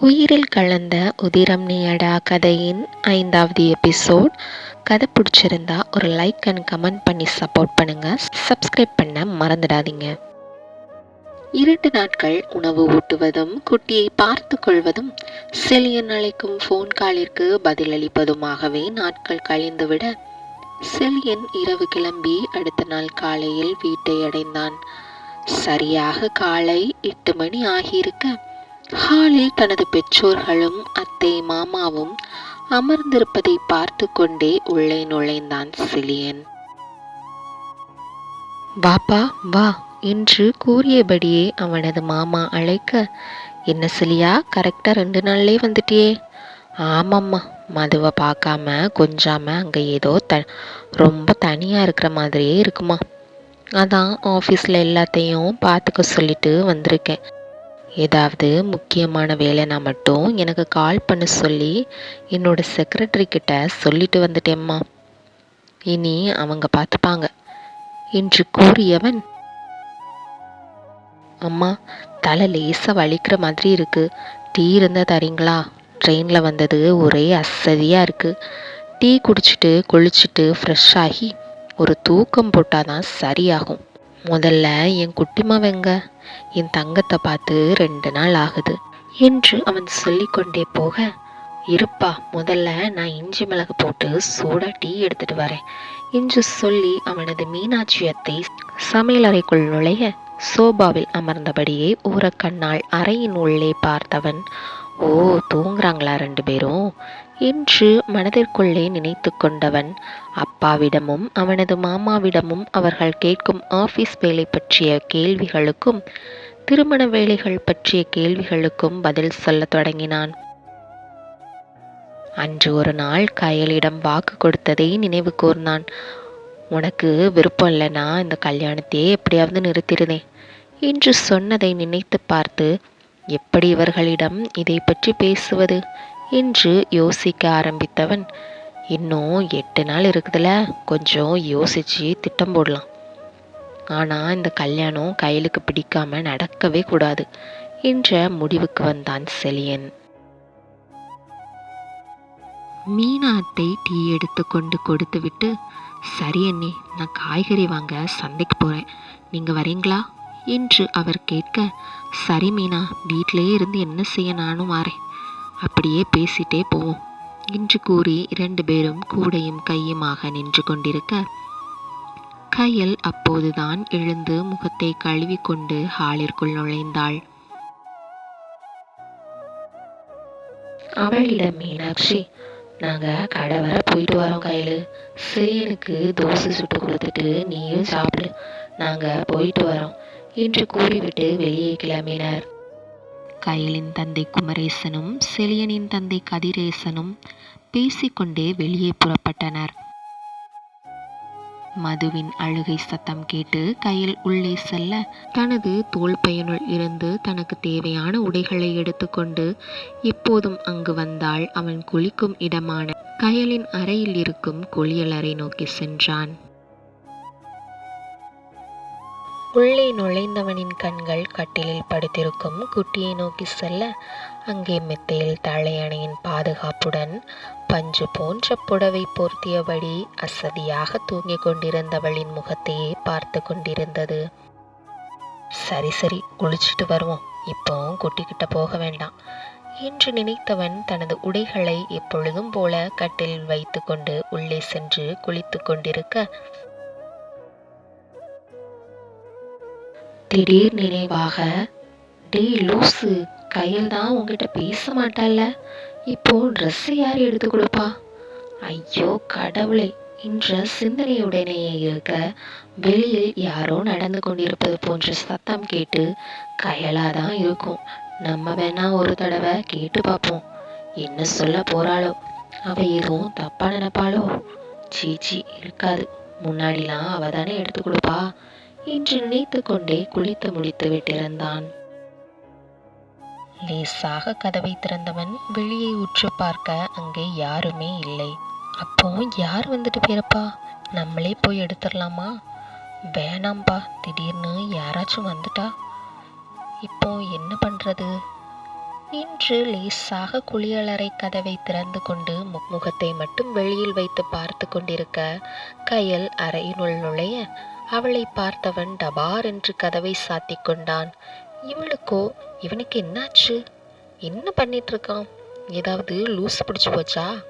உயிரில் கலந்த உதிரம் நீயடா கதையின் ஐந்தாவது எபிசோட். கதை பிடிச்சிருந்தா ஒரு லைக் அண்ட் கமெண்ட் பண்ணி சப்போர்ட் பண்ணுங்க. சப்ஸ்கிரைப் பண்ண மறந்துடாதீங்க. இரண்டு நாட்கள் உணவு ஊட்டுவதும் குட்டியை பார்த்து கொள்வதும் செலியன் அழைக்கும் ஃபோன் காலிற்கு பதிலளிப்பதுமாகவே நாட்கள் கழிந்துவிட செலியன் இரவு கிளம்பி அடுத்த நாள் காலையில் வீட்டை அடைந்தான். சரியாக காலை எட்டு மணி ஆகியிருக்க ஹாலில் தனது பெற்றோர்களும் அத்தை மாமாவும் அமர்ந்திருப்பதை பார்த்து கொண்டே உள்ளே நுழைந்தான் சிலியன். வாப்பா வா என்று கூறியபடியே அவனது மாமா அழைக்க என்ன சிலியா கரெக்டாக ரெண்டு நாள்லே வந்துட்டியே. ஆமாம்மா மதுவை பார்க்காம கொஞ்சாம அங்கே ஏதோ த ரொம்ப தனியாக இருக்கிற மாதிரியே இருக்குமா. அதான் ஆஃபீஸில் எல்லாத்தையும் பார்த்துக்க சொல்லிட்டு வந்திருக்கேன். ஏதாவது முக்கியமான வேலைனா மட்டும் எனக்கு கால் பண்ண சொல்லி என்னோட செக்ரட்டரி கிட்ட சொல்லிட்டு வந்துட்டேம்மா. இனி அவங்க பார்த்துப்பாங்க. என்று கூறியவன் அம்மா தலை லேசாக வலிக்கிற மாதிரி இருக்கு. டீ இருந்தால் தரீங்களா? ட்ரெயினில் வந்தது ஒரே அசதியாக இருக்கு. டீ குடிச்சிட்டு குளிச்சுட்டு ஃப்ரெஷ் ஆகி ஒரு தூக்கம் போட்டால் தான் சரியாகும். முதல்ல என் குட்டிமாவெங்க என் தங்கத்தை பார்த்து ரெண்டு நாள் ஆகுது என்று அவன் சொல்லிக்கொண்டே போக இருப்பா முதல்ல நான் இஞ்சி மிளகு போட்டு சூடாக டீ எடுத்துட்டு வரேன் என்று சொல்லி அவனது மீனாட்சியத்தை சமையலறைக்குள் நுழைய சோபாவில் அமர்ந்தபடியே ஊரக்கண்ணால் அறையின் உள்ளே பார்த்தவன் ஓ தூங்குறாங்களா ரெண்டு பேரும்? என்று மனதிற்குள்ளே நினைத்து கொண்டவன் அப்பாவிடமும் அவனது மாமாவிடமும் அவர்கள் கேட்கும் ஆபீஸ் வேலை பற்றிய கேள்விகளுக்கும் திருமண வேலைகள் பற்றிய கேள்விகளுக்கும் பதில் சொல்லத் தொடங்கினான். அன்று ஒரு நாள் கயலிடம் வாக்கு கொடுத்ததை நினைவு கூர்ந்தான். உனக்கு விருப்பம் இல்லைனா இந்த கல்யாணத்தையே எப்படியாவது நிறுத்திடுதேன் என்று சொன்னதை நினைத்து பார்த்து எப்படி இவர்களிடம் இதை பற்றி பேசுவது? என்று யோசிக்க ஆரம்பித்தவன் இன்னும் எட்டு நாள் இருக்குதுல்ல கொஞ்சம் யோசிச்சு திட்டம் போடலாம். ஆனால் இந்த கல்யாணம் கையிலுக்கு பிடிக்காம நடக்கவே கூடாது என்ற முடிவுக்கு வந்தான் செலியன். மீனாத்தை டீ எடுத்து கொண்டு கொடுத்து விட்டு சரி அண்ணி நான் காய்கறி வாங்க சந்தைக்கு போகிறேன் நீங்கள் வரீங்களா? என்று அவர் கேட்க சரி மீனா வீட்டிலே இருந்து என்ன செய்ய நானும் மாறேன் அப்படியே பேசிட்டே போவோம். என்று கூறி இரண்டு பேரும் கூடையும் கையுமாக நின்று கொண்டிருக்க கையல் அப்போதுதான் எழுந்து முகத்தை கழுவிக்கொண்டு ஹாலிற்குள் நுழைந்தாள். அவளிடம் மீனாட்சி நாங்கள் கடை வர போயிட்டு வரோம் கையில். சிறியனுக்கு தோசை சுட்டு கொடுத்துட்டு நீயும் சாப்பிடு. நாங்கள் போயிட்டு வரோம் என்று கூறிவிட்டு வெளியே கிளம்பினர். கயலின் தந்தை குமரேசனும் செலியனின் தந்தை கதிரேசனும் பேசிக்கொண்டே வெளியே புறப்பட்டனர். மதுவின் அழுகை சத்தம் கேட்டு கையில் உள்ளே செல்ல தனது தோல் பையனுள் இருந்து தனக்கு தேவையான உடைகளை எடுத்துக்கொண்டு எப்போதும் அங்கு வந்தால் அவன் குளிக்கும் இடமான கயலின் அறையில் இருக்கும் குளியலறை நோக்கி சென்றான். உள்ளே நுழைந்தவனின் கண்கள் கட்டிலில் படுத்திருக்கும் குட்டியை நோக்கி செல்ல அங்கே மெத்தையில் தலையணையின் பாதுகாப்புடன் பஞ்சு போன்ற புடவை போர்த்தியபடி அசதியாக தூங்கிக் கொண்டிருந்தவளின் முகத்தையே பார்த்து கொண்டிருந்தது. சரி சரி குளிச்சுட்டு வருவோம். இப்போ குட்டிக்கிட்ட போக வேண்டாம் என்று நினைத்தவன் தனது உடைகளை எப்பொழுதும் போல கட்டில் வைத்துக்கொண்டு உள்ளே சென்று குளித்து கொண்டிருக்க திடீர் நினைவாக டே லூசு கையில் தான் உங்ககிட்ட பேச மாட்டால இப்போ ட்ரெஸ்ஸை யார் எடுத்து கொடுப்பா? ஐயோ கடவுளே. என்ற சிந்தனையுடனேயே இருக்க வெளியில் யாரோ நடந்து கொண்டிருப்பது போன்ற சத்தம் கேட்டு கயலாதான் இருக்கும். நம்ம வேணா ஒரு தடவை கேட்டு பார்ப்போம். என்ன சொல்ல போகிறாளோ அவள் எதுவும் தப்பாக நினைப்பாளோ? சீச்சி இருக்காது. முன்னாடிலாம் அவள் தானே எடுத்து கொடுப்பா. என்று நினைத்து கொண்டே குளித்து முடித்து விட்டிருந்தான். லேசாக கதவை திறந்தவன் வெளியே உற்று பார்க்க அங்கே யாருமே இல்லை. அப்போ யார் வந்துட்டு போயிருப்பா நம்மளே போய் எடுத்துடலாமா? வேணாம்பா திடீர்னு யாராச்சும் வந்துட்டா? இப்போ என்ன பண்றது? இன்று லேசாக குளியலறை கதவை திறந்து கொண்டு மு- முகத்தை மட்டும் வெளியில் வைத்து பார்த்து கொண்டிருக்க கயல் அறையினுள் நுழைய அவளை பார்த்தவன் டபார் என்று கதவை சாத்திக் கொண்டான். இவளுக்கோ இவனுக்கு என்னாச்சு? என்ன பண்ணிட்டு இருக்கான் ஏதாவது லூஸ் பிடிச்சு போச்சா?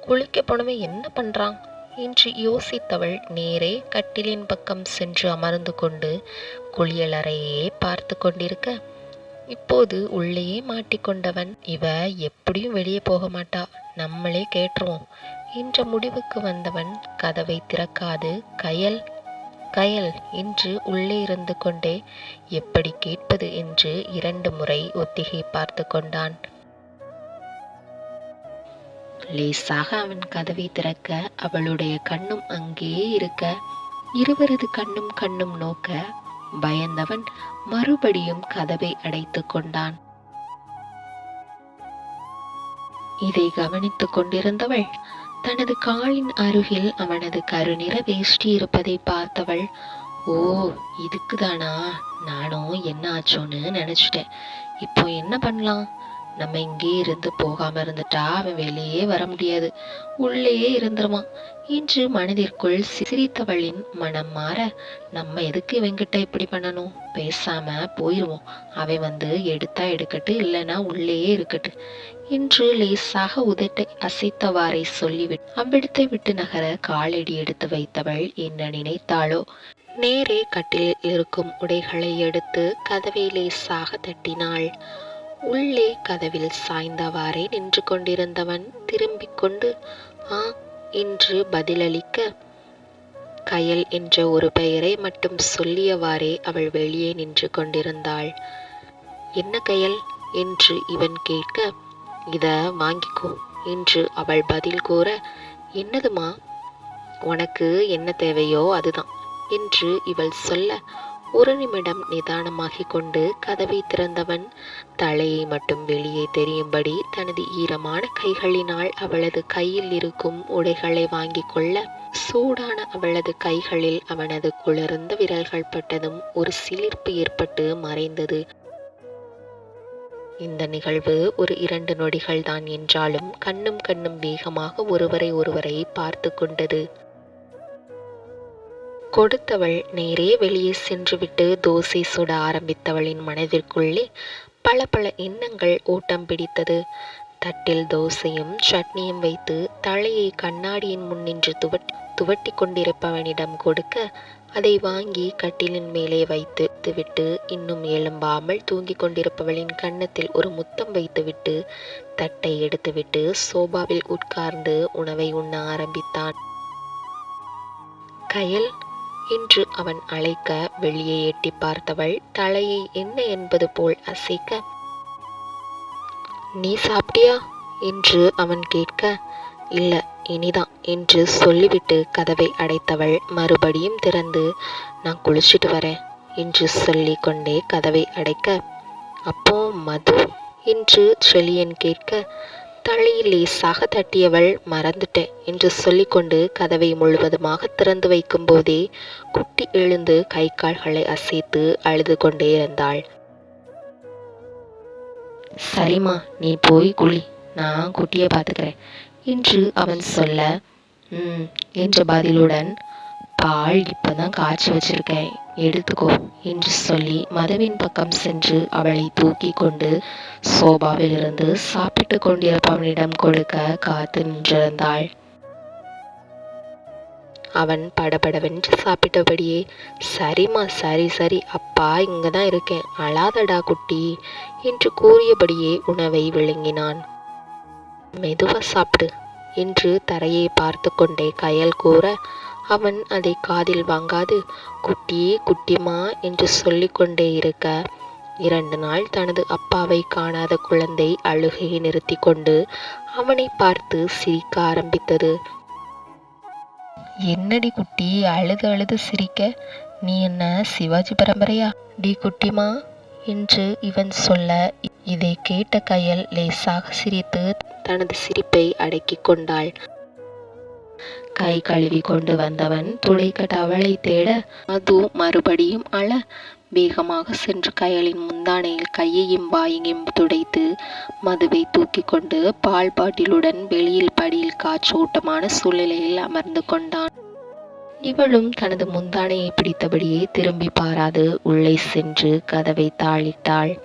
குளிக்க போனவன் என்ன பண்றான்? என்று யோசித்தவள் நேரே கட்டிலின் பக்கம் சென்று அமர்ந்து கொண்டு குளியலறையே பார்த்து கொண்டிருக்க. இப்போது உள்ளேயே மாட்டிக்கொண்டவன் இவ எப்படியும் வெளியே போக மாட்டா நம்மளே கேட்டுருவோம் என்ற முடிவுக்கு வந்தவன் கதவை திறக்காது கயல் கயல் என்று உள்ளே இருந்து கொண்டே எப்படி கேட்பது? என்று இரண்டு முறை ஒத்திகை பார்த்து கொண்டான். லேசாக அவன் கதவை திறக்க அவளுடைய கண்ணும் அங்கேயே இருக்க இருவரது கண்ணும் கண்ணும் நோக்க பயந்தவன் மறுபடியும் கதவை அடைத்துக் கொண்டான். இதை கவனித்துக் கொண்டிருந்தவள் தனது காலின் அருகில் அவனது கருநிற வேஷ்டி இருப்பதை பார்த்தவள் ஓ இதுக்குதானா? நானும் என்ன ஆச்சோன்னு நினைச்சிட்டேன். இப்போ என்ன பண்ணலாம்? நம்ம இங்கே இருந்து போகாம இருந்துட்டா அவன் வெளியே வர முடியாது. உள்ளேயே இருந்துருவான். என்று மனதிற்குள் சிரித்தவளின் மனம் மாற நம்ம எதுக்கு இவங்கிட்ட இப்படி பண்ணணும்? பேசாம போயிருவோம். அவன் வந்து எடுத்தா எடுக்கட்டு இல்லைன்னா உள்ளேயே இருக்கட்டு. என்று லேசாக உதட்டை அசைத்தவாறே சொல்லிவிட்டு அவ்விடத்தை விட்டு நகர காலடி எடுத்து வைத்தவள் என்ன நினைத்தாளோ? நேரே கட்டிலில் இருக்கும் உடைகளை எடுத்து கதவை லேசாக தட்டினாள். உள்ளே கதவில் சாய்ந்தவாறே நின்று கொண்டிருந்தவன் திரும்பிக் கொண்டு ஆ என்று பதிலளிக்க கயல் என்ற ஒரு பெயரை மட்டும் சொல்லியவாறே அவள் வெளியே நின்று கொண்டிருந்தாள். என்ன கயல்? என்று இவன் கேட்க இத வாங்கிக்கோ என்று அவள் பதில் கூற என்னதுமா உனக்கு என்ன தேவையோ அதுதான் என்று இவள் சொல்ல ஒரு நிமிடம் நிதானமாகிக் கொண்டு கதவை திறந்தவன் தலையை மட்டும் வெளியே தெரியும்படி தனது ஈரமான கைகளினால் அவளது கையில் இருக்கும் உடைகளை வாங்கிக் கொள்ள சூடான அவளது கைகளில் அவனது குளிர்ந்த விரல்கள் பட்டதும் ஒரு சிலிர்ப்பு ஏற்பட்டு மறைந்தது. இந்த நிகழ்வு ஒரு இரண்டு நொடிகள் தான் என்றாலும் கண்ணும் கண்ணும் வேகமாக ஒருவரை ஒருவரை பார்த்து கொண்டது. கொடுத்தவள் நேரே வெளியே சென்றுவிட்டு தோசை சுட ஆரம்பித்தவளின் மனதிற்குள்ளே பல பல எண்ணங்கள் ஓட்டம் பிடித்தது. தட்டில் தோசையும் சட்னியும் வைத்து தலையை கண்ணாடியின் முன் நின்று துவட்டி துவட்டி கொண்டிருப்பவனிடம் கொடுக்க அதை வாங்கி கட்டிலின் மேலே வைத்து விட்டு இன்னும் எழும்பாமல் தூங்கிக் கொண்டிருப்பவளின் கன்னத்தில் ஒரு முத்தம் வைத்துவிட்டு தட்டை எடுத்துவிட்டு சோபாவில் உட்கார்ந்து உணவை உண்ண ஆரம்பித்தான். கயல் என்று அவன் அழைக்க வெளியே எட்டி பார்த்தவள் தலையை என்ன என்பது போல் அசைக்க நீ சாப்பிட்டியா? என்று அவன் கேட்க இல்ல இனிதான் என்று சொல்லிவிட்டு கதவை அடைத்தவள் மறுபடியும் திறந்து நான் குளிச்சிட்டு வரேன் என்று சொல்லி கொண்டே கதவை அடைக்க அப்போ மது? என்று செழியன் கேட்க தலையில் லேசாக தட்டியவள் மறந்துட்டேன் என்று சொல்லிக்கொண்டு கதவை முழுவதுமாக திறந்து வைக்கும் போதே குட்டி எழுந்து கை கால்களை அசைத்து அழுது கொண்டே இருந்தாள். சரிம்மா நீ போய் குளி. நான் குட்டியை பார்த்துக்கிறேன் என்று அவன் சொல்ல ம் என்ற பதிலுடன் பால் இப்பதான் காய்ச்சி வச்சிருக்கேன். எடுத்துக்கோ என்று சொல்லி மதுவின் பக்கம் சென்று அவளை தூக்கி கொண்டு சோபாவில் இருந்து சாப்பிட்டு கொண்டிருப்பவனிடம் கொடுக்க காத்து நின்றிருந்தாள். அவன் படபடவென்று சாப்பிட்டபடியே சரிம்மா சரி சரி அப்பா இங்கே தான் இருக்கேன். அழாதடா குட்டி என்று கூறியபடியே உணவை விழுங்கினான். மெதுவாக சாப்பிடு என்று தரையை பார்த்து கொண்டே கயல் கூற அவன் அதை காதில் வாங்காது குட்டி குட்டிமா என்று சொல்லிக்கொண்டே இருக்க. இரண்டு நாள் தனது அப்பாவை காணாத குழந்தை அழுகையை நிறுத்தி கொண்டு அவனை பார்த்து சிரிக்க ஆரம்பித்தது. என்னடி குட்டி அழுது அழுது சிரிக்க? நீ என்ன சிவாஜி பரம்பரையா? டி குட்டிமா என்று இவன் சொல்ல இதை கேட்ட கையல் லேசாக சிரித்து தனது சிரிப்பை அடக்கிக் கொண்டாள். கை கழுவி கொண்டு வந்தவன் துடைக்க அவளை தேட அது மறுபடியும் அழ வேகமாக சென்று கயலின் முந்தானையில் கையையும் வாயையும் துடைத்து மதுவை தூக்கி கொண்டு பால் பாட்டிலுடன் வெளியில் படியில் காற்றோட்டமான சூழ்நிலையில் அமர்ந்து கொண்டான். இவளும் தனது முந்தானையை பிடித்தபடியே திரும்பி பாராது உள்ளே சென்று கதவை தாளிட்டாள்.